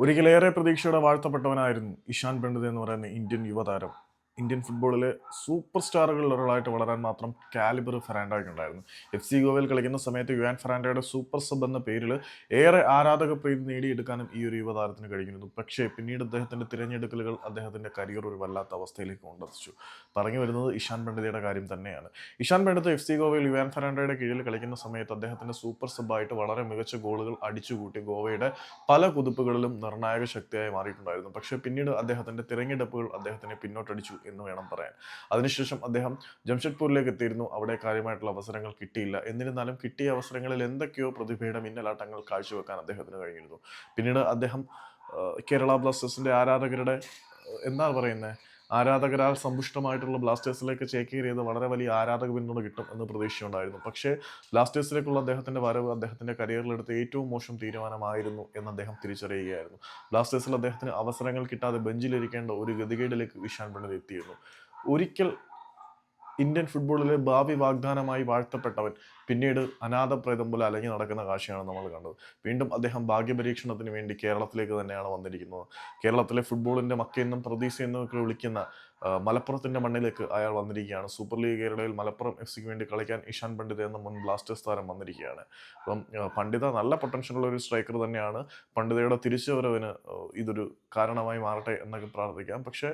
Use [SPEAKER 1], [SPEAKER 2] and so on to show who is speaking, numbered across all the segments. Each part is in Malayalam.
[SPEAKER 1] ഒരിക്കലേറെ പ്രതീക്ഷയോടെ വാഴ്ത്തപ്പെട്ടവനായിരുന്നു ഇഷാൻ പണ്ഡിത് എന്ന് പറയുന്ന ഇന്ത്യൻ യുവതാരം. ഇന്ത്യൻ ഫുട്ബോളിലെ സൂപ്പർ സ്റ്റാറുകളിൽ ഒരാളായിട്ട് വളരാൻ മാത്രം കാലിബർ ഫെറാൻഡോയ്ക്ക് ഉണ്ടായിരുന്നു. എഫ് സി ഗോവയിൽ കളിക്കുന്ന സമയത്ത് യുവാൻ ഫെറാൻഡോയുടെ സൂപ്പർ സബ് എന്ന പേരിൽ ഏറെ ആരാധക പ്രീതി നേടിയെടുക്കാനും ഈ ഒരു യുവതാരത്തിന് കഴിഞ്ഞിരുന്നു. പക്ഷേ പിന്നീട് അദ്ദേഹത്തിന്റെ തിരഞ്ഞെടുക്കലുകൾ അദ്ദേഹത്തിന്റെ കരിയർ ഒരു വല്ലാത്ത അവസ്ഥയിലേക്ക് കൊണ്ടെത്തിച്ചു. പറഞ്ഞു വരുന്നത് ഇഷാൻ പണ്ഡിതയുടെ കാര്യം തന്നെയാണ്. ഇഷാൻ പണ്ഡിത് എഫ് സി ഗോവയിൽ യുവാൻ ഫെറാൻഡോയുടെ കീഴിൽ കളിക്കുന്ന സമയത്ത് അദ്ദേഹത്തിന്റെ സൂപ്പർ സബായിട്ട് വളരെ മികച്ച ഗോളുകൾ അടിച്ചുകൂട്ടി. ഗോവയുടെ പല കുതിപ്പുകളിലും നിർണായക ശക്തിയായി മാറിയിട്ടുണ്ടായിരുന്നു. പക്ഷേ പിന്നീട് അദ്ദേഹത്തിന്റെ തിരഞ്ഞെടുപ്പുകൾ അദ്ദേഹത്തിനെ പിന്നോട്ടടിച്ചു. എന്ന് വേണം പറയാൻ. അതിനുശേഷം അദ്ദേഹം ജംഷഡ്പൂരിലേക്ക് എത്തിയിരുന്നു. അവിടെ കാര്യമായിട്ടുള്ള അവസരങ്ങൾ കിട്ടിയില്ല. എന്നിരുന്നാലും കിട്ടിയ അവസരങ്ങളിൽ എന്തൊക്കെയോ പ്രതിഭയുടെ മിന്നലാട്ടങ്ങൾ കാഴ്ചവെക്കാൻ അദ്ദേഹത്തിന് കഴിഞ്ഞിരുന്നു. പിന്നീട് അദ്ദേഹം കേരള ബ്ലാസ്റ്റേഴ്സിന്റെ ആരാധകരുടെ എന്താണ് എന്താ പറയുന്നത് ആരാധകരാൽ സമ്പുഷ്ടമായിട്ടുള്ള ബ്ലാസ്റ്റേഴ്സിലേക്ക് ചേക്കേറിയത് വളരെ വലിയ ആരാധക പിന്തുണ കിട്ടും എന്ന് പ്രതീക്ഷയുണ്ടായിരുന്നു. പക്ഷേ ബ്ലാസ്റ്റേഴ്സിലേക്കുള്ള അദ്ദേഹത്തിന്റെ വരവ് അദ്ദേഹത്തിന്റെ കരിയറിലെടുത്ത ഏറ്റവും മോശം തീരുമാനമായിരുന്നു എന്ന് അദ്ദേഹം തിരിച്ചറിയുകയായിരുന്നു. ബ്ലാസ്റ്റേഴ്സിൽ അദ്ദേഹത്തിന് അവസരങ്ങൾ കിട്ടാതെ ബെഞ്ചിലിരിക്കേണ്ട ഒരു ഗതികേടിലേക്ക് ഇഷാൻ പണ്ഡിത് എത്തിയിരുന്നു. ഒരിക്കൽ ഇന്ത്യൻ ഫുട്ബോളിലെ ഭാവി വാഗ്ദാനമായി വാഴ്ത്തപ്പെട്ടവൻ പിന്നീട് അനാഥപ്രേതം പോലെ അലഞ്ഞു നടക്കുന്ന കാഴ്ചയാണ് നമ്മൾ കണ്ടത്. വീണ്ടും അദ്ദേഹം ഭാഗ്യപരീക്ഷണത്തിന് വേണ്ടി കേരളത്തിലേക്ക് തന്നെയാണ് വന്നിരിക്കുന്നത്. കേരളത്തിലെ ഫുട്ബോളിന്റെ മക്കയെന്നും പ്രതീക്ഷ എന്നൊക്കെ വിളിക്കുന്ന മലപ്പുറത്തിന്റെ മണ്ണിലേക്ക് അയാൾ വന്നിരിക്കുകയാണ്. സൂപ്പർ ലീഗ് കേരളയിൽ മലപ്പുറം എഫ് സിക്ക് വേണ്ടി കളിക്കാൻ ഇഷാൻ പണ്ഡിത എന്ന മുൻ ബ്ലാസ്റ്റേഴ്സ് താരം വന്നിരിക്കുകയാണ്. അപ്പം പണ്ഡിത നല്ല പൊട്ടൻഷ്യലുള്ള ഒരു സ്ട്രൈക്കർ തന്നെയാണ്. പണ്ഡിതയുടെ തിരിച്ചുവരവിന് ഇതൊരു കാരണമായി മാറട്ടെ എന്നൊക്കെ പ്രാർത്ഥിക്കാം. പക്ഷേ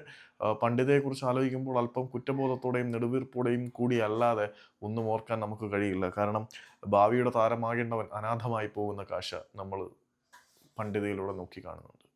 [SPEAKER 1] പണ്ഡിതയെക്കുറിച്ച് ആലോചിക്കുമ്പോൾ അല്പം കുറ്റബോധത്തോടെയും നെടുവീർപ്പോടെയും കൂടി അല്ലാതെ ഒന്നും ഓർക്കാൻ നമുക്ക് കഴിയില്ല. കാരണം ഭാവിയുടെ താരമാകേണ്ടവൻ അനാഥമായി പോകുന്ന കാശ നമ്മൾ പണ്ഡിതയിലൂടെ നോക്കി കാണുന്നുണ്ട്.